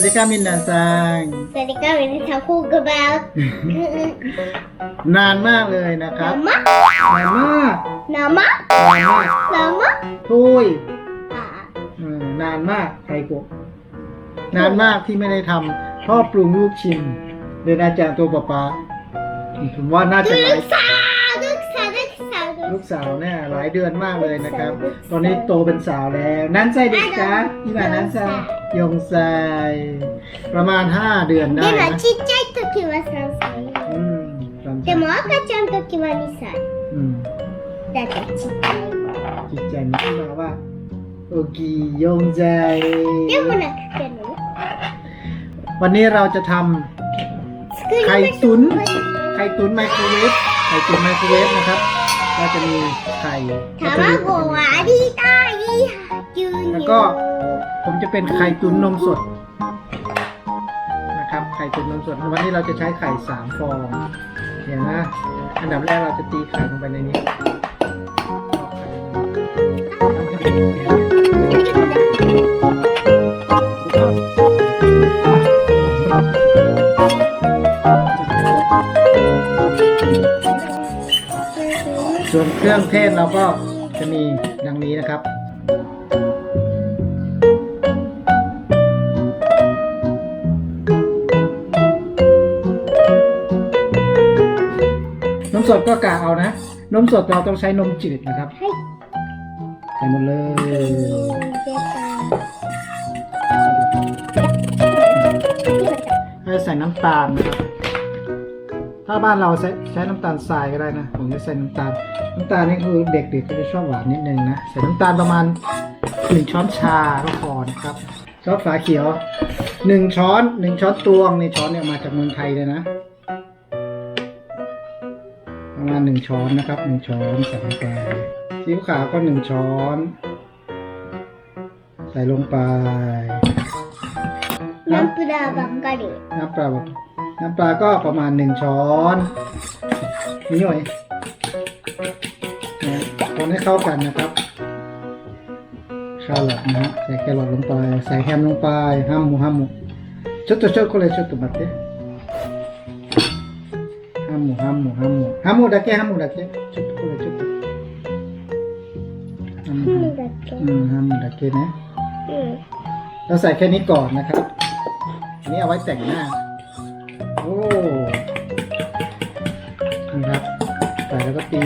สวัสดีครับมินนาซังสวัสดีครับวันนี้ทำคู่กับแบบนานมากเลยนะครับน้ำมะนานมากน้ำมะนานมากน้ำมะทุยอ่าอืมนานมากไทโกะนานมากที่ไม่ได้ทำพ่อปรุงลูกชิมเดินอาจารย์ตัวป๊าป๊าผมว่าน่าจะ หลายลู ลูกสาวเนี่ยหลายเดือนมากเลยนะครับ ตอนนี้โตเป็นสาวแล้ว นั้นไส้เด็กจ้าที่บ้านนั้นไส้ยงไส้ประมาณห้าเดือนได้ でも นะ ちっちゃい時は3歳 อืมตอน でも赤ちゃんの時は2歳 อืม だってちっちゃい จิตใจมันขึ้นมาว่า โอกียงใจ でもなんかけど วันนี้เราจะทำ 作りましょう ไข่ตุ๋น ไข่ตุ๋นไมโครเวฟไข่ตุ๋นไมโครเวฟนะครับ ก็จะมีไข่ถามว่าหัวที่ใต้ที่ยืนแล้วก็ผมจะเป็นไข่ตุ๋นนมสดนะครับไข่ตุ๋นนมสดวันนี้เราจะใช้ไข่สามฟองเดี๋ยวนะ อันดับแรกเราจะตีไข่ลงไปในนี้ ส่วนเครื่องเทศเราก็จะมีดังนี้นะครับนมสดก็กะเอานะ นมสดเราต้องใช้นมจืดนะครับ ใส่หมดเลยให้ใส่น้ำตาลนะครับ ถ้าบ้านเราใช้ใช้น้ำตาลทรายก็ได้นะ ผมจะใส่น้ำตาล น้ำตาลนี่คือเด็กๆก็จะชอบหวานนิดนึงนะ ใส่น้ำตาลประมาณหนึ่งช้อนชาก็พอนะครับซอสฝาเขียวหนึ่งช้อนหนึ่งช้อนตวงในช้อนเนี่ยมาจากเมืองไทยเลยนะ ประมาณหนึ่งช้อนนะครับหนึ่งช้อนใส่ลงไปซีอิ๊วขาวก็หนึ่งช้อน ใส่ลงไปน้ำปลาบังกะรี่น้ำปลาบัง น้ำปลาก็ประมาณหนึ่งช้อนนี่หน่อยนะคนให้เข้ากันนะครับแครอทนะฮะใส่แครอทลงไป ใส่แฮมลงไปห้ามหมูห้ามหมูちょっとちょっとこれちょっと待ってハムハムハムハムだけハムだけちょっとこれちょっとハムふむハムだっけอืมハムだけね うん เราใส่แค่นี้ก่อนนะครับอันนี้เอาไว้แต่งหน้า นี่ครับใส่แล้วก็ตี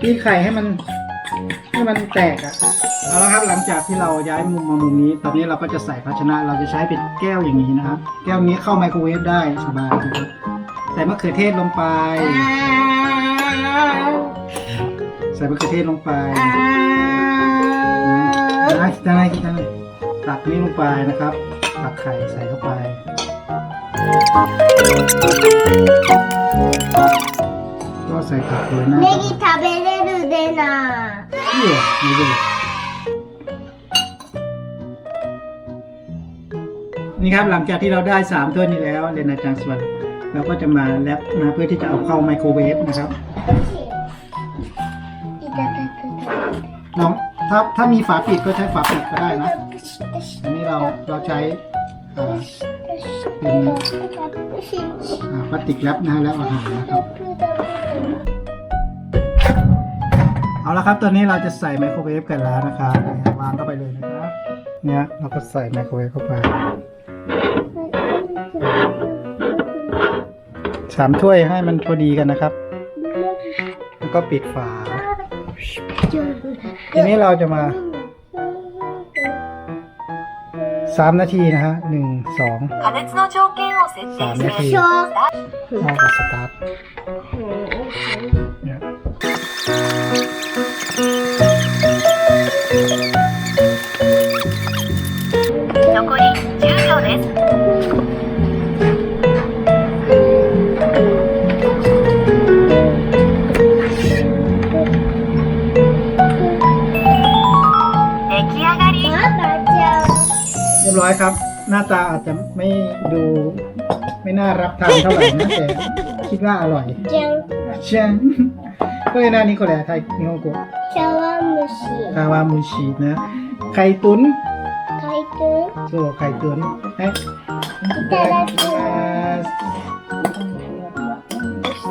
ตีไข่ให้มันให้มันแตกอะ่ะเอาละครับหลังจากที่เราย้ายมุมมามุมนี้ ตอนนี้เราก็จะใส่ภาชนะ เราจะใช้เป็นแก้วอย่างนี้นะครับ แก้วนี้เข้าไมโครเวฟได้สบายนะครับใส่มะเขือเทศลงไป ใส่มะเขือเทศลงไปนะคิดอะไรคิดอะไรตักนี่ลงไปนะครับ ตักไข่ใส่เข้าไป ก็ใส่ผักโรยหน้า ネギ食べれるでな เยี่ยมนี่เลยนี่ครับหลังจากที่เราได้สามถ้วยนี้แล้วเรียนอาจารย์สวัสดิ์เราก็จะมาแรปนะเพื่อที่จะเอาเข้าไมโครเวฟนะครับ いただく น้องถ้าถ้ามีฝาปิดก็ใช้ฝาปิดก็ได้นะ อันนี้เราเราใช้อ่า เป็นอ่าพลาสติกแรปนะฮะแล้วอาหารนะครับ เอาละครับตอนนี้เราจะใส่ไมโครเวฟกันแล้วนะครับวางเข้าไปเลยนะครับเนี่ยเราก็ใส่ไมโครเวฟเข้าไปสามถ้วยให้มันพอดีกันนะครับ แล้วก็ปิดฝา ทีนี้เราจะมา สามนาทีนะฮะหนึ่งสอง 加熱の条件を設定します。 しょ เอากับสตาร์ท อยครับ หน้าตาอาจจะไม่ดูไม่น่ารับทานเท่าไหร่นะแต่คิดว่าอร่อย じゃん เช่นก็เลยหน้านี้ก็แหละไทยนิโฮโกะ 茶碗蒸し คาวามูชินะ ไข่ตุน 海 そう海豚はいいただきます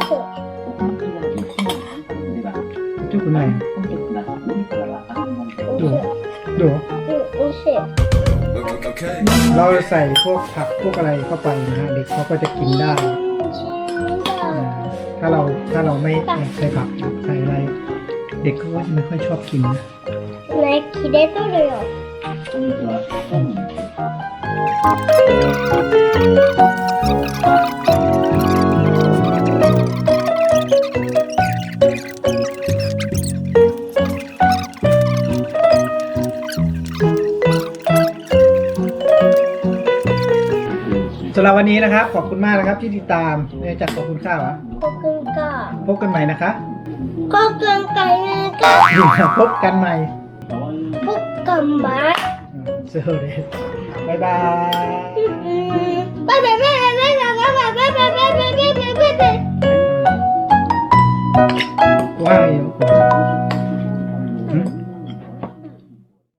そうちょっとないどうどううん美味しい Okay. เราใส่พวกผักพวกอะไรเข้าไปนะฮะเด็กเขาก็จะกินได้ 人参 อ่า だ ถ้าเราถ้าเราไม่ใส่ผักใส่อะไร เด็กเขาก็ไม่ค่อยชอบกินนะ ね切れとるよ วันนี้นะครับ ขอบคุณมากนะครับที่ติดตามเนี่ยจากขอบคุณข้าวะขอบคุณค่ะพบกันใหม่นะคะ ขอบคุณกันนะคะพบกันใหม่พบกันใหม่ so บ๊ายบาย